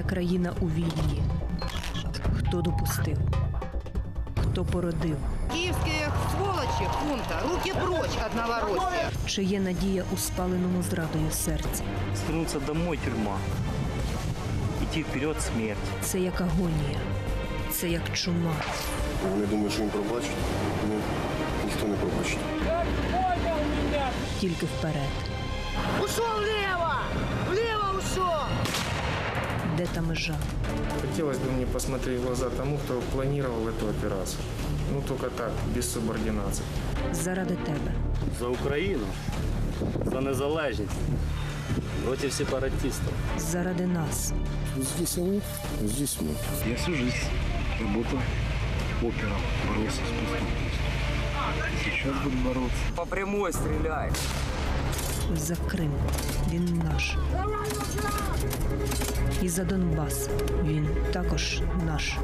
Моя країна у війні. Хто допустив? Хто породив? Киевские сволочи, хунта, руки прочь от Новороссии. Чи є надія у спаленому зрадою серці? Вернуться домой тюрьма. Идти вперед смерть. Це як агонія, це як чума. Вони думають, що їм пробачать. Ні, ніхто не пробачить. Тільки вперед. Ушел влево! Влево ушел! Де та межа? Хотелось бы мне посмотреть в глаза тому, кто планировал эту операцию. Ну, только так, без субординации. Заради тебе. За Україну. За незалежність. Проти сепаратистів. Заради нас. Здесь они, здесь мы. Я всю жизнь работал опером, боролся с преступностью. Сейчас буду бороться. По прямой стреляй. За Крим. Він наш. І за Донбас. Він також наш.